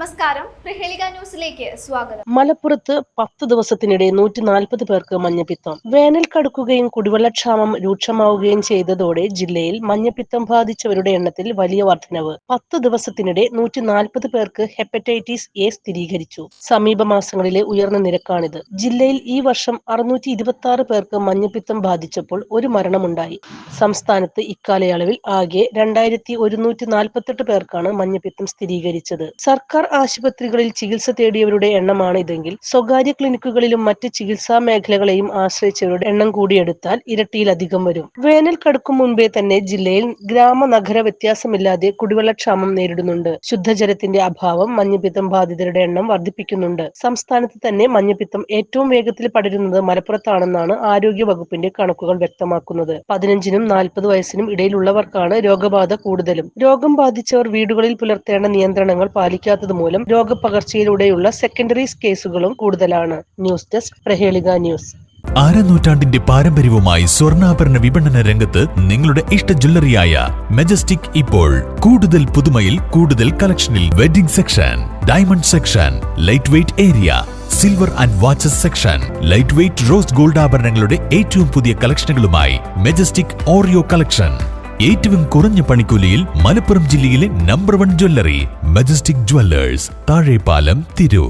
നമസ്കാരം. പ്രഹേളിക ന്യൂസിലേക്ക് സ്വാഗതം. മലപ്പുറത്ത് പത്ത് ദിവസത്തിനിടെ നൂറ്റി നാൽപ്പത് പേർക്ക് മഞ്ഞപ്പിത്തം. വേനൽ കടുക്കുകയും കുടിവെള്ളക്ഷാമം രൂക്ഷമാവുകയും ചെയ്തതോടെ ജില്ലയിൽ മഞ്ഞപ്പിത്തം ബാധിച്ചവരുടെ എണ്ണത്തിൽ വലിയ വർധനവ്. പത്ത് ദിവസത്തിനിടെ നൂറ്റി നാൽപ്പത് പേർക്ക് ഹെപ്പറ്റൈറ്റിസ് എ സ്ഥിരീകരിച്ചു. സമീപ മാസങ്ങളിലെ ഉയർന്ന നിരക്കാണിത്. ജില്ലയിൽ ഈ വർഷം അറുന്നൂറ്റി ഇരുപത്തി ആറ് പേർക്ക് മഞ്ഞപ്പിത്തം ബാധിച്ചപ്പോൾ ഒരു മരണമുണ്ടായി. സംസ്ഥാനത്ത് ഇക്കാലയളവിൽ ആകെ രണ്ടായിരത്തി ഒരുന്നൂറ്റി നാൽപ്പത്തെട്ട് പേർക്കാണ് മഞ്ഞപ്പിത്തം സ്ഥിരീകരിച്ചത്. സർക്കാർ ആശുപത്രികളിൽ ചികിത്സ തേടിയവരുടെ എണ്ണമാണ് ഇതെങ്കിൽ സ്വകാര്യ ക്ലിനിക്കുകളിലും മറ്റ് ചികിത്സാ മേഖലകളെയും ആശ്രയിച്ചവരുടെ എണ്ണം കൂടിയെടുത്താൽ ഇരട്ടിയിലധികം വരും. വേനൽ കടുക്കും മുൻപേ തന്നെ ജില്ലയിൽ ഗ്രാമ നഗര വ്യത്യാസമില്ലാതെ കുടിവെള്ളക്ഷാമം നേരിടുന്നുണ്ട്. ശുദ്ധജലത്തിന്റെ അഭാവം മഞ്ഞപ്പിത്തം ബാധിതരുടെ എണ്ണം വർദ്ധിപ്പിക്കുന്നുണ്ട്. സംസ്ഥാനത്ത് തന്നെ മഞ്ഞപ്പിത്തം ഏറ്റവും വേഗത്തിൽ പടരുന്നത് മലപ്പുറത്താണെന്നാണ് ആരോഗ്യ വകുപ്പിന്റെ കണക്കുകൾ വ്യക്തമാക്കുന്നത്. പതിനഞ്ചിനും നാൽപ്പത് വയസ്സിനും ഇടയിലുള്ളവർക്കാണ് രോഗബാധ കൂടുതലും. രോഗം ബാധിച്ചവർ വീടുകളിൽ പുലർത്തേണ്ട നിയന്ത്രണങ്ങൾ പാലിക്കാത്തത് മൂലം രോഗപകർച്ചയിലൂടെയുള്ള സെക്കൻഡറി കേസുകളും കൂടുതലാണ്. ന്യൂസ് ഡെസ്ക് പ്രഹേളിക ന്യൂസ് ആരനൂറ്റാണ്ടിന്റെ പാരമ്പര്യവുമായി സ്വർണാഭരണ വിപണന രംഗത്ത് നിങ്ങളുടെ ഇഷ്ട ജ്വല്ലറിയായ മെജസ്റ്റിക് ഇപ്പോൾ കൂടുതൽ പുതുമയിൽ കൂടുതൽ കളക്ഷനിൽ wedding section diamond section light weight area silver and watches section light weight rose gold ആഭരണങ്ങളുടെ ഏറ്റവും പുതിയ കളക്ഷനുകളുമായി മെജസ്റ്റിക് ഓറിയോ കളക്ഷൻ ഏറ്റവും കുറഞ്ഞ പണിക്കൂലിയിൽ മലപ്പുറം ജില്ലയിലെ number one jewellery Majestic jewellers Thazhepalam Tirur